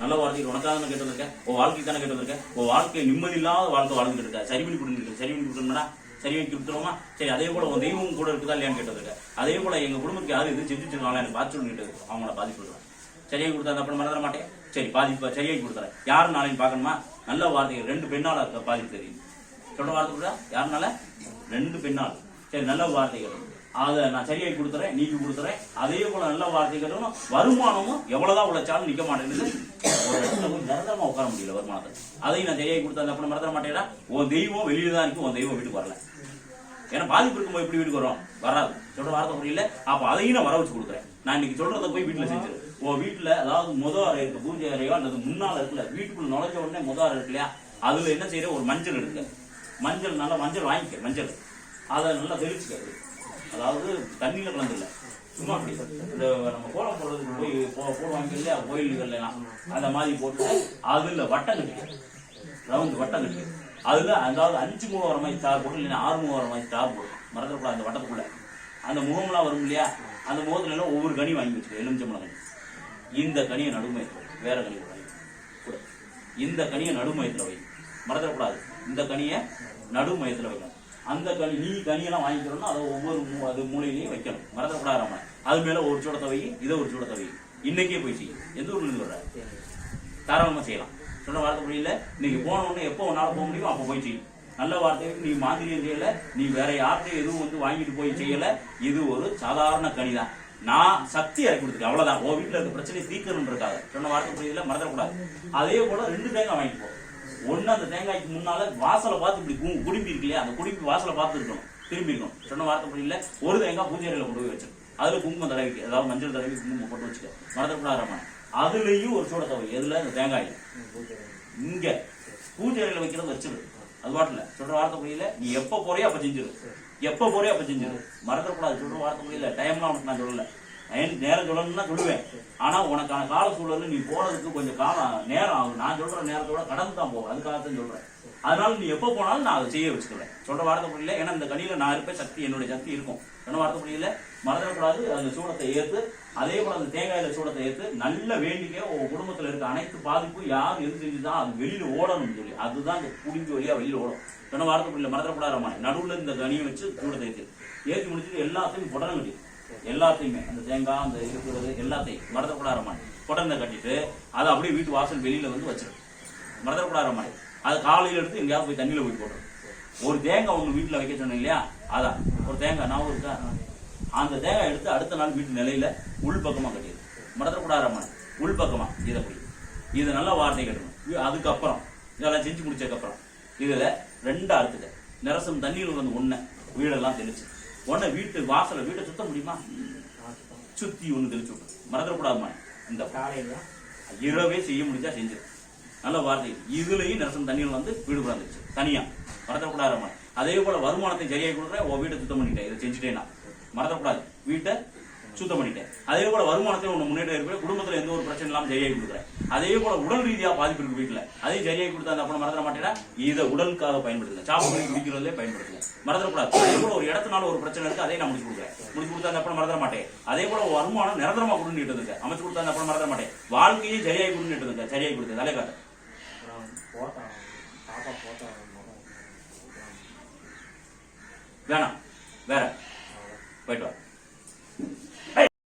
நல்ல வார்த்தைகள் உனக்காக தானே கேட்டு வந்திருக்கேன். உன் வாழ்க்கை தானே கேட்டு வந்திருக்கேன். உன் வாழ்க்கை நிம்மதி இல்லாத வாழ்க்கை வாழ்ந்துட்டு இருக்க? சரி பண்ணி கொடுங்க சரி பண்ணி கொடுக்கணும்னா சரி வைக்க கொடுத்துருவோமா? சரி அதே போல உன் தெய்வம் கூட இருக்குதா இல்லையான்னு கேட்டு அதே போல எங்க குடும்பத்துக்கு யாரும் இது செஞ்சு வச்சிருக்காங்களா எனக்கு பார்த்து கேட்டு அவங்கள பாதிப்பு சரியாக சரியாகி கொடுத்தா அப்புறம் மறந்துட மாட்டேன். சரி பாதிப்பு சரியாக கொடுத்துறேன். யாரும் நாளைக்கு பார்க்கணுமா? நல்ல வார்த்தைகள் ரெண்டு பெண்ணால இருக்க பாதிப்பு தெரியும். சொல்ற வார்த்தை கூட யாருனால? ரெண்டு பெண்ணால். சரி நல்ல வார்த்தைகள். அதை நான் சரியாகி கொடுத்துறேன் நீக்கி கொடுத்துறேன். அதே போல நல்ல வார்த்தை வார்த்தைகளும் வருமானமும் எவ்வளவுதான் உழைச்சாலும் நிக்க மாட்டேங்குது. ஒரு இடத்துல போய் நிரந்தரமா உட்கார முடியல வருமானத்தை. அதையும் நான் சரியாகி கொடுத்தா அப்புறம் மறந்துட மாட்டேடா. உன் தெய்வம் வெளியில தான் இருக்கு உன் தெய்வம் வீட்டுக்கு வரல. ஏன்னா பாதிப்பு இருக்கும்போது எப்படி வீட்டுக்கு வரும்? வராது. சொல்ற வார்த்தை புரியல? அப்ப அதையும் நான் வர வச்சு கொடுக்குறேன். நான் இன்னைக்கு சொல்றத போய் வீட்டுல செஞ்சிரு. உன் வீட்டுல அதாவது முத அறை இருக்கு பூஜை அறையோ அல்லது முன்னால் இருக்குல்ல வீட்டுக்குள்ள நுழைஞ்ச உடனே முத அறை இருக்கு இல்லையா? அதுல என்ன செய்யற? ஒரு மஞ்சள் எடுக்க மஞ்சள் நல்லா மஞ்சள் வாங்கிக்க மஞ்சள். அதை நல்லா தெளிச்சுக்க. அதாவது தண்ணியில கலந்துல சும்மா அப்படி. இந்த நம்ம கோலம் போடுறதுக்கு போய் போடுவாங்க இல்லையா கோயில்கள்ல எல்லாம் அந்த மாதிரி போட்டு அதுல வட்டம் கட்டி. ரவுண்ட் வட்டம் கட்டி. அதுல அதாவது அஞ்சு முகம் வர மாதிரி ஸ்டார் போட்டு இல்லைன்னா ஆறு முகம் வர மாதிரி ஸ்டார் போடும் மறந்துடக்கூடாது அந்த வட்டத்துக்குள்ள. அந்த முகம்லாம் வரும் இல்லையா? அந்த முகத்துல எல்லாம் ஒவ்வொரு கனி வாங்கி வச்சுக்கோ. எலுமிச்சம்பளம் கனி. இந்த கனியை நடுமயத்தில் வேற கனி கூட கூட. இந்த கனியை நடுமயத்தில் வை. மறந்துடக்கூடாது. இந்த கனியை நடுமயத்தில் வைக்கணும். அந்த கனி நீ கனியெல்லாம் வாங்கிக்கிறோம்னா அதை ஒவ்வொரு மூ- அது மூலையிலையும் வைக்கணும். மறந்துடக்கூடாது நம்ம அது மேல ஒரு சூட வை இதை ஒரு சூட வை இன்னைக்கே போய் செய்யும் எந்த ஊர்ல இருந்து வர்ற? தாராளமா செய்யலாம். சொன்ன வார்த்தை புரியல இன்னைக்கு போன உடனே எப்போ உன்னால போக முடியுமோ அப்போ போய் செய்யும் நல்ல வார்த்தைக்கு நீ மாந்திரியம் செய்யல. நீ வேற யார்கிட்டையும் எதுவும் வந்து வாங்கிட்டு போய் செய்யல. இது ஒரு சாதாரண கனிதான். நான் சக்தி இறக்கி கொடுத்துருக்கேன். அவ்வளவுதான். ஓ வீட்டுல இருக்க பிரச்சனை தீர்க்கணும் இருக்காது சொன்ன வார்த்தை புரியல மறந்துடக்கூடாது. அதே போல ரெண்டு தேங்காய் வாங்கிட்டு போ. ஒண்ணு அந்த தேங்காய்க்கு முன்னால வாசலை பார்த்து இப்படி கு- குடும்பி இருக்கு இல்லையா? அந்த குடும்பி வாசலை பார்த்து இருக்கணும் திரும்பி இருக்கணும் சொன்ன வார்த்தை புரியல ஒரு தேங்காய் பூஜை அறையில கொண்டு போய் வச்சிருக்கணும் அதுல குங்குமம் தடவி அதாவது மஞ்சள் தடவி குங்குமம் போட்டு வச்சுக்க. ரமணன் அதுலயும் ஒரு சூட தவை. எதுல? இந்த தேங்காய். இங்க. பூஜை அறையில வைக்கிறது வச்சிரு. அது பாட்டுல சொல்ற வார்த்தை புரியல நீ எப்ப போறியோ அப்ப செஞ்சிரு. எப்ப போறியோ அப்ப செஞ்சிரு. மறந்துடக்கூடாது. சொல்ற வார்த்தை புரியல டைம்லாம் உனக்கு நான் சொல்லல. நேரம் நேரம் சொல்லணும்னா சொல்லுவேன். ஆனா உனக்கான கால சூழல் நீ போறதுக்கு கொஞ்சம் காலம் நேரம் ஆகும். நான் சொல்ற நேரத்தோட கடந்து தான் போகும் அதுக்காகத்தான் சொல்றேன். அதனால நீ எப்போ போனாலும் நான் அதை செய்ய வச்சுக்கிறேன். சொல்ற வார்த்தை புரியல? ஏன்னா இந்த கனியில நான் இருப்பேன். சக்தி என்னுடைய சக்தி இருக்கும். சொன்ன வார்த்தை புரியல? மறந்துடக்கூடாது. அந்த சூடத்தை ஏற்று அதே போல அந்த தேங்காயில சூடத்தை ஏற்று நல்ல வேண்டிக்க உங்க குடும்பத்துல இருக்க அனைத்து பாதிப்பும் யார் எது செஞ்சுதான் அது வெளியில ஓடணும்னு சொல்லி. அதுதான் இந்த குடிஞ்சு வழியா வெளியில ஓடும். சொன்ன வார்த்தை புரியல? மறந்துடக்கூடாது நடுவுல இந்த கனியை வச்சு சூடத்தை ஏற்று ஏற்றி முடிச்சுட்டு எல்லாத்தையும் புடனம் கட்டி எல்லாத்தையுமே அந்த தேங்காய் அந்த இருக்கிறது எல்லாத்தையும் மறந்துடக்கூடாது ரமணி புடனை கட்டிட்டு அதை அப்படியே வீட்டு வாசல் வெளியில வந்து வச்சிடும் மறந்துடக்கூடாது ரமணி அது காலையில எடுத்து எங்கேயாவது போய் தண்ணியில போய் போட்டுரும். ஒரு தேங்காய் உங்க வீட்டுல வைக்க சொன்னேன் இல்லையா? அதான் ஒரு தேங்காய் நான் இருக்கா அந்த தேங்காய் எடுத்து அடுத்த நாள் வீட்டு நிலையில உள் பக்கமா கட்டிடு மறந்துடக்கூடாது ரமணி உள் பக்கமா இதை போய். இது நல்ல வார்த்தை கட்டணும். அதுக்கப்புறம். இதெல்லாம் செஞ்சு முடிச்சதுக்கு அப்புறம் இதுல ரெண்டா நிரசம் தண்ணியில் வந்து ஒண்ணு. வீடெல்லாம் தெளிச்சு. உடனே வீட்டு வாசல வீட்டை சுத்த முடியுமா? சுத்தி ஒண்ணு தெளிச்சு விட்டு மறந்துடக்கூடாதுமா இந்த இரவே செய்ய முடிஞ்சா செஞ்சு நல்ல வார்த்தை. இதுலயும் நரசம் தண்ணியில் வந்து வீடு பிறந்துச்சு தனியா. மறந்துடக்கூடாது அதே போல வருமானத்தை சரியாகி கொடுக்குறேன் உன் வீட்டை சுத்தம் பண்ணிட்டேன். இதை செஞ்சுட்டேன்னா மறந்துடக்கூடாது. வீட்டை சுத்தம் பண்ணிட்டேன். அதே போல வருமானத்தை உன்னை முன்னேற்றம் இருப்பேன் குடும்பத்துல எந்த ஒரு பிரச்சனை இல்லாம சரியாகி கொடுக்குறேன் அதே போல உடல் ரீதியா பாதிப்பு இருக்கு வீட்டுல. அதையும் சரியாகி கொடுத்தா அந்த அப்புறம் மறந்துட மாட்டேன்னா இதை உடலுக்காக பயன்படுத்துங்க. சாப்பிட்டு குடிக்கிறதுலே பயன்படுத்துங்க. மறந்துடக்கூடாது. அதே போல ஒரு இடத்துனால ஒரு பிரச்சனை இருக்கு அதையும் நான் முடிச்சு கொடுக்குறேன். முடிச்சு கொடுத்தா அந்த அப்புறம் மறந்துட மாட்டேன். அதே போல வருமானம் நிரந்தரமா கொடுன்னு இருக்கு அமைச்சு கொடுத்தா அந்த அப்புறம் மறந்துட மாட்டேன். வாழ்க்கையே சரியாகி கொடுன்னு இருக்கு சரியாகி கொடுத்தது அதே வேணாம். வேற. போயிட்டு வா.